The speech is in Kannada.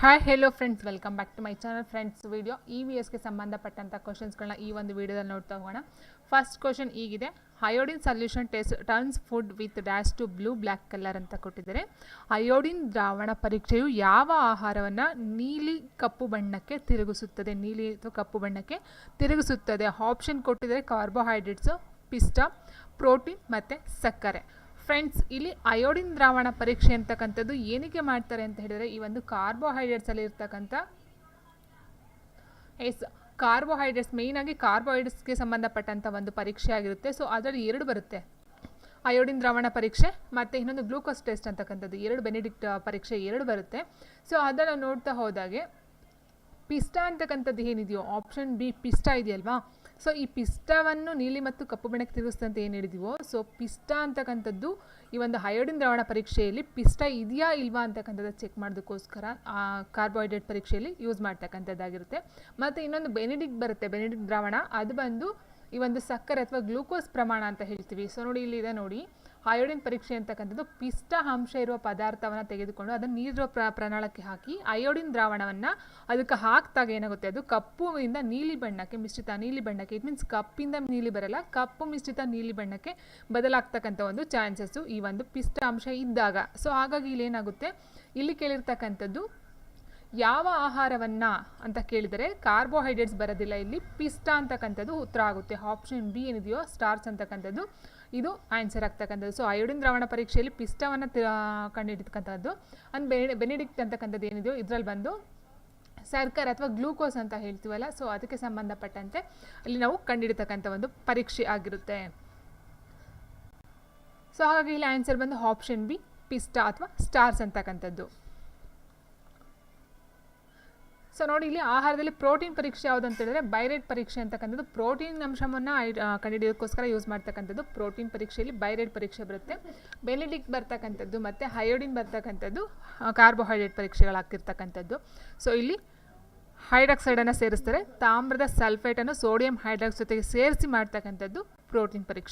Hi hello friends welcome back to my channel friends video E V ಎಸ್ಗೆ ಸಂಬಂಧಪಟ್ಟಂಥ ಕ್ವಶನ್ಸ್ಗಳನ್ನ ಈ ಒಂದು ವಿಡಿಯೋದಲ್ಲಿ ನೋಡ್ತಾ ಹೋಗೋಣ first question ಈಗಿದೆ iodine solution test turns food with dash to blue black colour ಅಂತ ಕೊಟ್ಟಿದ್ದಾರೆ. ಅಯೋಡಿನ್ ದ್ರಾವಣ ಪರೀಕ್ಷೆಯು ಯಾವ ಆಹಾರವನ್ನು ನೀಲಿ ಕಪ್ಪು ಬಣ್ಣಕ್ಕೆ ತಿರುಗಿಸುತ್ತದೆ? ನೀಲಿ ಅಥವಾ ಕಪ್ಪು ಬಣ್ಣಕ್ಕೆ ತಿರುಗಿಸುತ್ತದೆ. ಆಪ್ಷನ್ ಕೊಟ್ಟಿದ್ದಾರೆ ಕಾರ್ಬೋಹೈಡ್ರೇಟ್ಸು ಪಿಸ್ಟ ಪ್ರೋಟೀನ್ ಮತ್ತು ಸಕ್ಕರೆ. ಫ್ರೆಂಡ್ಸ್, ಇಲ್ಲಿ ಅಯೋಡಿನ್ ದ್ರಾವಣ ಪರೀಕ್ಷೆ ಅಂತಕ್ಕಂಥದ್ದು ಏನಕ್ಕೆ ಮಾಡ್ತಾರೆ ಅಂತ ಹೇಳಿದರೆ, ಈ ಒಂದು ಕಾರ್ಬೋಹೈಡ್ರೇಟ್ಸಲ್ಲಿ ಇರ್ತಕ್ಕಂಥ, ಎಸ್ ಕಾರ್ಬೋಹೈಡ್ರೇಟ್ಸ್ ಮೇಯ್ನಾಗಿ ಕಾರ್ಬೋಹೈಡ್ರೇಟ್ಸ್ಗೆ ಸಂಬಂಧಪಟ್ಟಂಥ ಒಂದು ಪರೀಕ್ಷೆ ಆಗಿರುತ್ತೆ. ಸೊ ಅದರಲ್ಲಿ ಎರಡು ಬರುತ್ತೆ. ಅಯೋಡಿನ್ ದ್ರಾವಣ ಪರೀಕ್ಷೆ ಮತ್ತು ಇನ್ನೊಂದು ಗ್ಲೂಕೋಸ್ ಟೆಸ್ಟ್ ಅಂತಕ್ಕಂಥದ್ದು, ಎರಡು ಬೆನಿಡಿಕ್ಟ್ ಪರೀಕ್ಷೆ ಎರಡು ಬರುತ್ತೆ. ಸೊ ಅದನ್ನು ನೋಡ್ತಾ ಹೋದಾಗೆ, ಪಿಸ್ಟ ಅಂತಕ್ಕಂಥದ್ದು ಏನಿದೆಯೋ ಆಪ್ಷನ್ ಬಿ ಪಿಸ್ಟ ಇದೆಯಲ್ವಾ? ಸೊ ಈ ಪಿಸ್ಟವನ್ನು ನೀಲಿ ಮತ್ತು ಕಪ್ಪು ಬಣ್ಣಕ್ಕೆ ತಿರುಗಿಸ್ತಂತ ಏನು ಹೇಳಿದೀವೋ? ಸೊ ಪಿಷ್ಟ ಅಂತಕ್ಕಂಥದ್ದು ಈ ಒಂದು ಹಯೋಡಿನ್ ದ್ರಾವಣ ಪರೀಕ್ಷೆಯಲ್ಲಿ ಪಿಷ್ಟ ಇದೆಯಾ ಇಲ್ವಾ ಅಂತಕ್ಕಂಥದ್ದು ಚೆಕ್ ಮಾಡೋದಕ್ಕೋಸ್ಕರ ಆ ಕಾರ್ಬೋಹೈಡ್ರೇಟ್ ಪರೀಕ್ಷೆಯಲ್ಲಿ ಯೂಸ್ ಮಾಡ್ತಕ್ಕಂಥದ್ದಾಗಿರುತ್ತೆ. ಮತ್ತು ಇನ್ನೊಂದು ಬೆನಿಡಿಕ್ ಬರುತ್ತೆ ಬೆನಿಡಿಕ್ ದ್ರಾವಣ. ಅದು ಬಂದು ಈ ಒಂದು ಸಕ್ಕರೆ ಅಥವಾ ಗ್ಲೂಕೋಸ್ ಪ್ರಮಾಣ ಅಂತ ಹೇಳ್ತೀವಿ. ಸೊ ನೋಡಿ, ಇಲ್ಲಿ ಇದೆ ನೋಡಿ. ಅಯೋಡಿನ್ ಪರೀಕ್ಷೆ ಅಂತಕ್ಕಂಥದ್ದು ಪಿಷ್ಟ ಅಂಶ ಇರುವ ಪದಾರ್ಥವನ್ನು ತೆಗೆದುಕೊಂಡು ಅದನ್ನು ನೀರು ಪ್ರ, ಪ್ರಣಾಳಕ್ಕೆ ಹಾಕಿ ಅಯೋಡಿನ್ ದ್ರಾವಣವನ್ನು ಅದಕ್ಕೆ ಹಾಕಿದಾಗ ಏನಾಗುತ್ತೆ? ಅದು ಕಪ್ಪುವಿಂದ ನೀಲಿ ಬಣ್ಣಕ್ಕೆ ಮಿಶ್ರಿತ, ನೀಲಿ ಬಣ್ಣಕ್ಕೆ. ಇಟ್ ಮೀನ್ಸ್ ಕಪ್ಪಿಂದ ನೀಲಿ ಬರಲ್ಲ, ಕಪ್ಪು ಮಿಶ್ರಿತ ನೀಲಿ ಬಣ್ಣಕ್ಕೆ ಬದಲಾಗ್ತಕ್ಕಂಥ ಒಂದು ಚಾನ್ಸಸ್ಸು ಈ ಒಂದು ಪಿಷ್ಟ ಅಂಶ ಇದ್ದಾಗ. ಸೊ ಹಾಗಾಗಿ ಇಲ್ಲಿ ಏನಾಗುತ್ತೆ ಇಲ್ಲಿ ಕೇಳಿರ್ತಕ್ಕಂಥದ್ದು ಯಾವ ಆಹಾರವನ್ನು ಅಂತ ಕೇಳಿದರೆ ಕಾರ್ಬೋಹೈಡ್ರೇಟ್ಸ್ ಬರೋದಿಲ್ಲ ಇಲ್ಲಿ. ಪಿಸ್ಟ ಅಂತಕ್ಕಂಥದ್ದು ಉತ್ತರ ಆಗುತ್ತೆ. ಆಪ್ಷನ್ ಬಿ ಏನಿದೆಯೋ ಸ್ಟಾರ್ಚ್ ಅಂತಕ್ಕಂಥದ್ದು. ಇದು ಆನ್ಸರ್ ಆಗ್ತಕ್ಕಂಥದ್ದು. ಸೊ ಅಯೋಡಿನ್ ದ್ರಾವಣ ಪರೀಕ್ಷೆಯಲ್ಲಿ ಪಿಷ್ಟವನ್ನು ಕಂಡುಹಿಡಿತಕ್ಕಂಥದ್ದು ಬೆನೆ ಬೆನಿಡಿಕ್ಟ್ ಅಂತಕ್ಕಂಥದ್ದು ಏನಿದೆಯೋ ಇದರಲ್ಲಿ ಬಂದು ಸರ್ಕರ್ ಅಥವಾ ಗ್ಲೂಕೋಸ್ ಅಂತ ಹೇಳ್ತೀವಲ್ಲ ಸೊ ಅದಕ್ಕೆ ಸಂಬಂಧಪಟ್ಟಂತೆ ಅಲ್ಲಿ ನಾವು ಕಂಡುಹಿಡಿತಕ್ಕಂಥ ಒಂದು ಪರೀಕ್ಷೆ ಆಗಿರುತ್ತೆ. ಸೊ ಹಾಗಾಗಿ ಇಲ್ಲಿ ಆನ್ಸರ್ ಬಂದು ಆಪ್ಷನ್ ಬಿ ಪಿಸ್ಟಾ ಅಥವಾ ಸ್ಟಾರ್ಸ್ ಅಂತಕ್ಕಂಥದ್ದು. ಸೊ ನೋಡಿ ಇಲ್ಲಿ ಆಹಾರದಲ್ಲಿ ಪ್ರೋಟೀನ್ ಪರೀಕ್ಷೆ ಯಾವುದು ಅಂತ ಹೇಳಿದ್ರೆ ಬೈರೇಟ್ ಪರೀಕ್ಷೆ ಅಂತಕ್ಕಂಥದ್ದು. ಪ್ರೋಟೀನ್ ಅಂಶವನ್ನು ಕಂಡುಹಿಡಿಯೋದಕ್ಕೋಸ್ಕರ ಯೂಸ್ ಮಾಡ್ತಕ್ಕಂಥದ್ದು. ಪ್ರೋಟೀನ್ ಪರೀಕ್ಷೆಯಲ್ಲಿ ಬೈರೇಟ್ ಪರೀಕ್ಷೆ ಬರುತ್ತೆ. ಬೆನಿಡಿಕ್ ಬರ್ತಕ್ಕಂಥದ್ದು ಮತ್ತು ಹಯೋಡಿನ್ ಬರ್ತಕ್ಕಂಥದ್ದು ಕಾರ್ಬೋಹೈಡ್ರೇಟ್ ಪರೀಕ್ಷೆಗಳಾಗ್ತಿರ್ತಕ್ಕಂಥದ್ದು. ಸೊ ಇಲ್ಲಿ ಹೈಡ್ರಾಕ್ಸೈಡನ್ನು ಸೇರಿಸ್ತಾರೆ. ತಾಮ್ರದ ಸಲ್ಫೇಟನ್ನು ಸೋಡಿಯಂ ಹೈಡ್ರಾಕ್ಸ್ ಜೊತೆಗೆ ಸೇರಿಸಿ ಮಾಡ್ತಕ್ಕಂಥದ್ದು ಪ್ರೋಟೀನ್ ಪರೀಕ್ಷೆ.